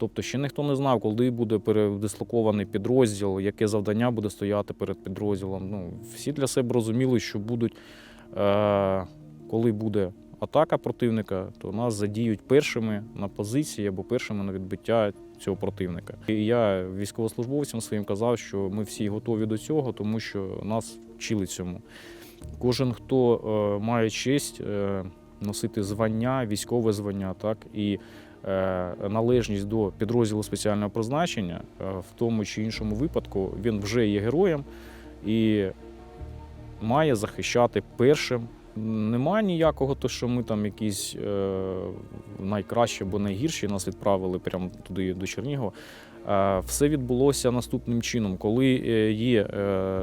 Тобто ще ніхто не знав, коли буде передислокований підрозділ, яке завдання буде стояти перед підрозділом. Ну, всі для себе розуміли, що будуть, е, коли буде атака противника, то нас задіють першими на позиції або першими на відбиття цього противника. І я військовослужбовцям своїм казав, що ми всі готові до цього, тому що нас вчили цьому. Кожен, хто е, має честь е, носити звання, військове звання, так і належність до підрозділу спеціального призначення, е, в тому чи іншому випадку, він вже є героєм і має захищати першим. Немає ніякого, то що ми там якісь е, найкращі або найгірші нас відправили прямо туди до Чернігова. Е, Все відбулося наступним чином, коли е, є е,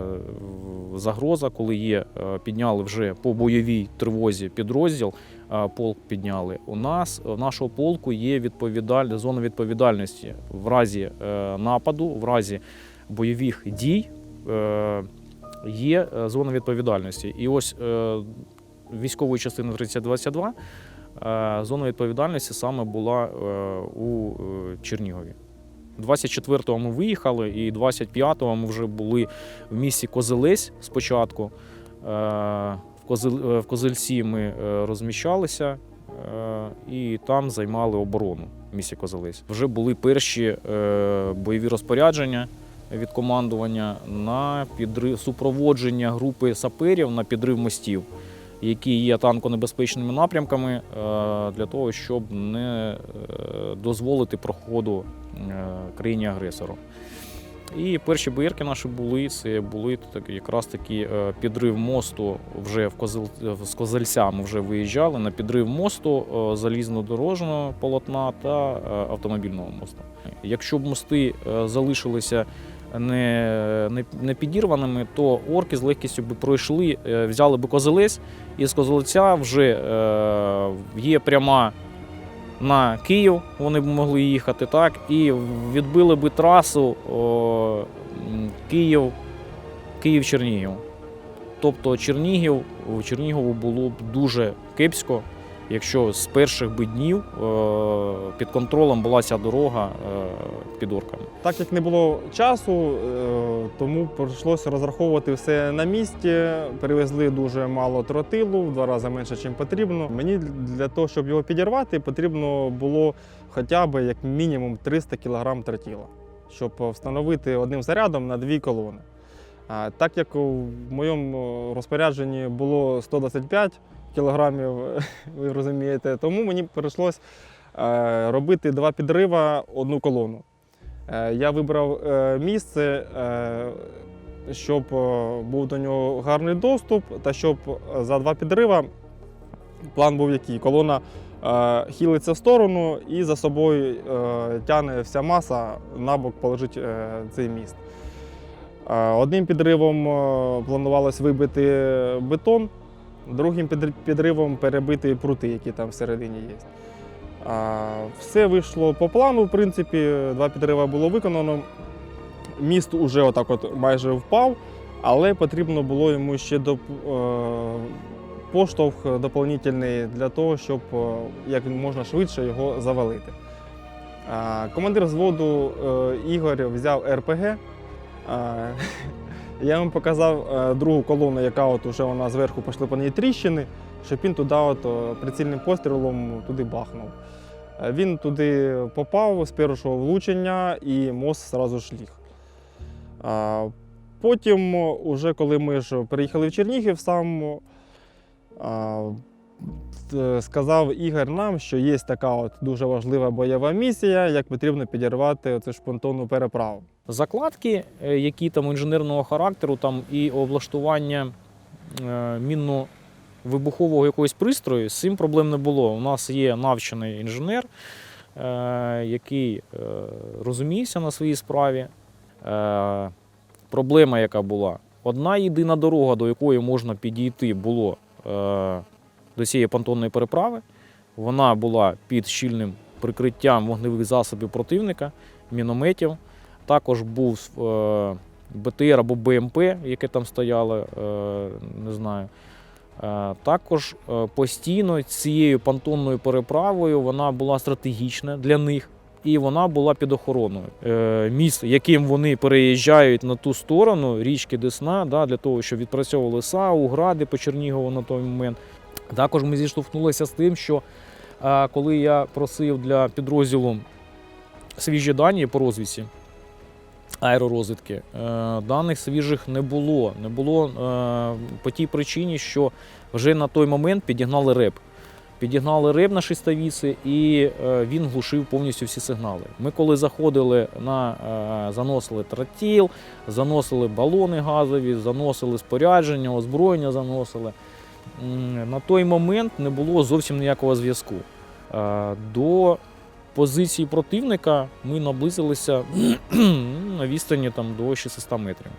загроза, коли є, підняли вже по бойовій тривозі підрозділ, полк підняли. У нас у нашого полку є відповідаль... зона відповідальності в разі нападу, в разі бойових дій. Є зона відповідальності. І ось військової частини 3022 е, зона відповідальності саме була у Чернігові. 24-го ми виїхали, і 25-го ми вже були в місті Козелесь спочатку. Е, е, в Козельці ми е, розміщалися і там займали оборону в місті Козелесь. Вже були перші бойові розпорядження від командування на підрив супроводження групи саперів на підрив мостів, які є танконебезпечними напрямками, е, для того, щоб не е, дозволити проходу е, країні-агресору. І перші БРки наші були, це були так, якраз таки е, підрив мосту вже в Козел, з Козельця ми вже виїжджали на підрив мосту залізнодорожнього полотна та автомобільного мосту. Якщо б мости залишилися не, не, не підірваними, то орки з легкістю б пройшли, е, взяли б козелець, і з козелеця вже е, є пряма на Київ, вони б могли їхати так, і відбили би трасу о, Київ, Київ-Чернігів. Тобто Чернігів, у Чернігову було б дуже кепсько, якщо з перших би днів е, під контролем була ця дорога е, під орками. Так як не було часу, е, тому прийшлося розраховувати все на місці. Перевезли дуже мало тротилу, в два рази менше, ніж потрібно. Мені для того, щоб його підірвати, потрібно було хоча б як мінімум 300 кг тротила, щоб встановити одним зарядом на дві колони. А Так як в моєму розпорядженні було 125 кілограмів, ви розумієте, тому мені прийшлось е, робити два підрива одну колону. Е, Я вибрав е, місце, е, щоб е, був до нього гарний доступ, та щоб за два підрива план був який. Колона е, хилиться в сторону і за собою е, тягне вся маса, на бок положить е, цей міст. Е, Одним підривом е, планувалось вибити бетон, другим підривом перебити прути, які там всередині є. Все вийшло по плану, в принципі, два підриви було виконано. Міст уже отак от майже впав, але потрібно було йому ще доп... е, поштовх доповнительний для того, щоб е, як можна швидше його завалити. Командир взводу е, Ігор взяв РПГ. Я вам показав е, другу колону, яка от уже вона зверху пішли по неї тріщини, щоб він туди от, е, прицільним пострілом туди бахнув. Е, Він туди попав з першого влучення і мост одразу ж ліг. Потім, уже коли ми ж приїхали в Чернігів, сам сказав Ігор нам, що є така от дуже важлива бойова місія, як потрібно підірвати цю шпонтонну переправу. Закладки, е, які там інженерного характеру, там і облаштування е, мінно-вибухового якогось пристрою, з цим проблем не було. У нас є навчений інженер, е, який е, розуміється на своїй справі. Е, Проблема, яка була, одна єдина дорога, до якої можна підійти, було е, до цієї понтонної переправи. Вона була під щільним прикриттям вогневих засобів противника, мінометів. Також був е, БТР або БМП, яке там стояло, е, не знаю. Е, також постійно цією понтонною переправою вона була стратегічна для них. і вона була під охороною. Міст, яким вони переїжджають на ту сторону річки Десна, для того, щоб відпрацьовували САУ, гради по Чернігову на той момент. Також ми зіштовхнулися з тим, що е, коли я просив для підрозділу свіжі дані по розвідці, аеророзвідки, е, даних свіжих не було. Не було е, по тій причині, що вже на той момент підігнали реп. Підігнали реп на шестовіці і він глушив повністю всі сигнали. Ми коли заходили на заносили тротіл, заносили балони газові, заносили спорядження, озброєння заносили. На той момент не було зовсім ніякого зв'язку. Е, До позиції противника ми наблизилися на відстані там, до 600 метрів.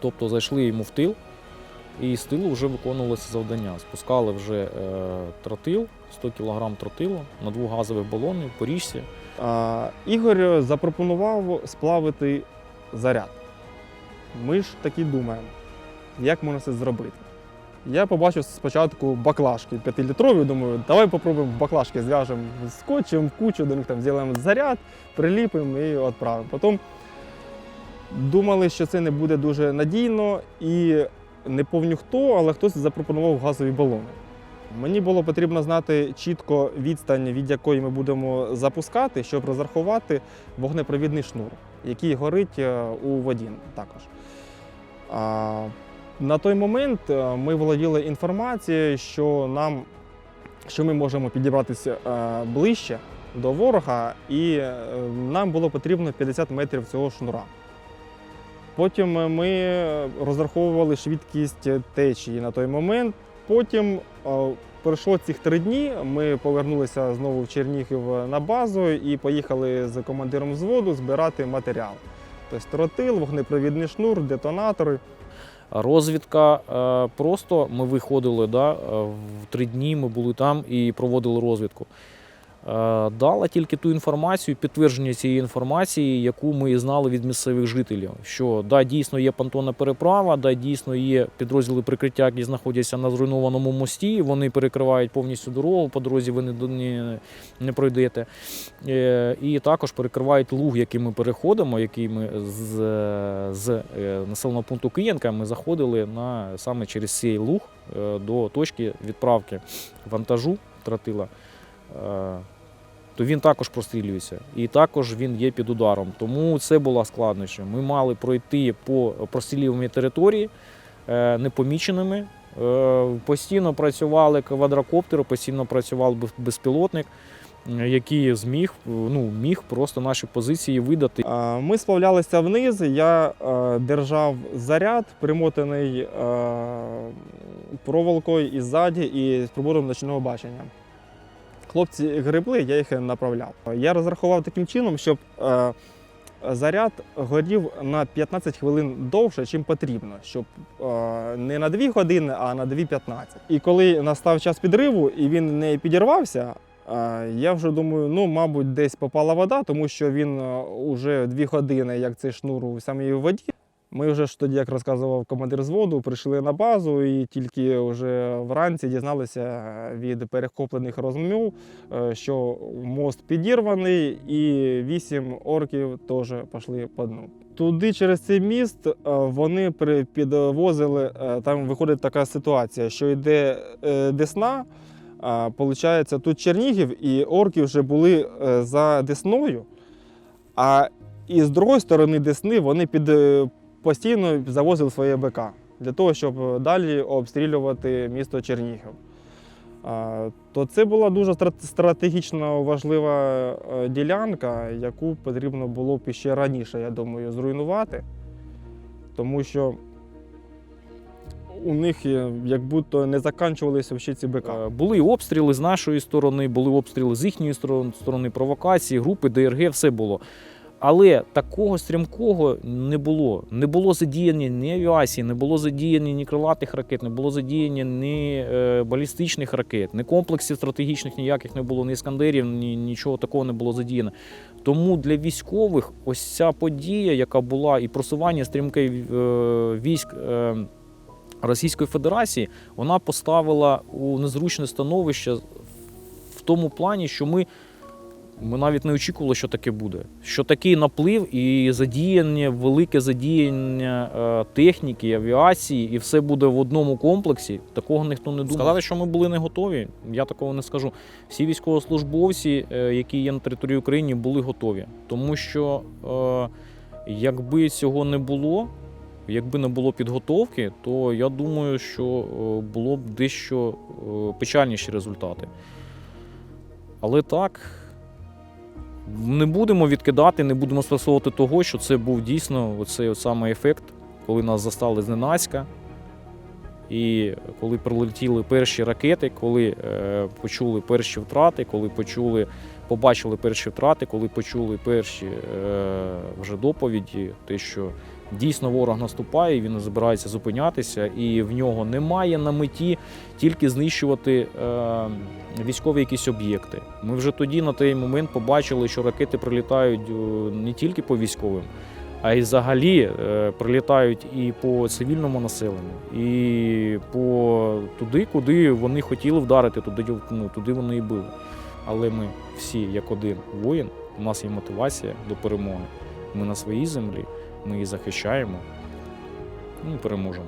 Тобто зайшли йому в тил, і з тилу вже виконувалося завдання. Спускали вже е, тротил, 100 кг тротилу на двох газових балонів по річці. А, Ігор запропонував сплавити заряд. Ми ж таки думаємо, як можна це зробити. Я побачив спочатку баклажки 5-літрові, думаю, давай попробуємо баклажки зв'яжемо скотчем в кучу, до них там зробимо заряд, приліпимо і відправимо. Потім думали, що це не буде дуже надійно і не пам'ятаю хто, але хтось запропонував газові балони. Мені було потрібно знати чітко відстань, від якої ми будемо запускати, щоб розрахувати вогнепровідний шнур, який горить е, у воді також. На той момент е, ми володіли інформацією, що нам що ми можемо підібратися е, ближче до ворога, і е, нам було потрібно 50 метрів цього шнура. Потім ми розраховували швидкість течії на той момент. Потім пройшло цих три дні. Ми повернулися знову в Чернігів на базу і поїхали з командиром взводу збирати матеріал. Тобто тротил, вогнепровідний шнур, детонатори. Розвідка е, просто ми виходили да, е, в три дні. Ми були там і проводили розвідку. Е, Дала тільки ту інформацію, підтвердження цієї інформації, яку ми знали від місцевих жителів. Що да, дійсно є понтонна переправа, да, дійсно є підрозділи прикриття, які знаходяться на зруйнованому мості. Вони перекривають повністю дорогу. По дорозі ви не, не, не пройдете. Е, І також перекривають луг, який ми переходимо, який ми з, з е, населеного пункту Киянка ми заходили на саме через цей луг до точки відправки вантажу тротила. Е, То він також прострілюється, і також він є під ударом. Тому це було складніше. Ми мали пройти по прострілюваній території е, непоміченими. Е, Постійно працювали квадрокоптери, постійно працював безпілотник, який зміг ну, міг просто наші позиції видати. Ми сплавлялися вниз. Я держав заряд, примотаний проволокою і ззаді, і з прибором ночного бачення. Хлопці гребли, я їх направляв. Я розрахував таким чином, щоб е, заряд горів на 15 хвилин довше, чим потрібно, щоб е, не на 2 години, а на 2.15. І коли настав час підриву і він не підірвався, е, я вже думаю, ну, мабуть, десь попала вода, тому що він уже 2 години, як цей шнур у самій воді. Ми вже ж тоді, як розказував командир зводу, прийшли на базу і тільки вже вранці дізналися від перехоплених розмов, е, що мост підірваний і вісім орків теж пішли по дну. Туди через цей міст е, вони підвозили, е, там виходить така ситуація, що йде е, Десна, Получається, тут Чернігів, і орки вже були е, за Десною. А і з другої сторони Десни вони під, е, постійно завозили своє БК для того, щоб далі обстрілювати місто Чернігів. То це була дуже стратегічно важлива е, ділянка, яку потрібно було б ще раніше, я думаю, зруйнувати. Тому що у них е, як будто не заканчувалися ще ці БК. Е, Були обстріли з нашої сторони, були обстріли з їхньої сторони провокації, групи ДРГ, все було. Але такого стрімкого не було. Не було задіяння ні авіації, не було задіяння ні крилатих ракет, не було задіяння ні е, балістичних ракет, ні комплексів стратегічних ніяких не було, ні іскандерів, ні нічого такого не було задіяно. Тому для військових ось ця подія, яка була, і просування стрімке військ. Е, Російської Федерації вона поставила у незручне становище в тому плані, що ми Ми навіть не очікували, що таке буде. Що такий наплив і задіяння, велике задіяння е, техніки, авіації, і все буде в одному комплексі. Такого ніхто не думав. Сказати, що ми були не готові, я такого не скажу. Всі військовослужбовці, е, які є на території України, були готові. Тому що е, якби цього не було, якби не було підготовки, то я думаю, що було б дещо печальніші результати. Але так, не будемо відкидати, не будемо стосовувати того, що це був дійсно оцей от саме ефект, коли нас застали зненацька. І коли прилетіли перші ракети, коли е, почули перші втрати, коли почули, побачили перші втрати, коли почули перші е, вже доповіді, те, що дійсно ворог наступає, він збирається зупинятися, і в нього немає на меті тільки знищувати е, військові якісь об'єкти. Ми вже тоді на той момент побачили, що ракети прилітають е, не тільки по військовим, а й взагалі е, прилітають і по цивільному населенню, і по туди, куди вони хотіли вдарити, туди, ну, туди вони і били. Але ми всі, як один воїн, у нас є мотивація до перемоги. Ми на своїй землі, ми її захищаємо. І переможемо.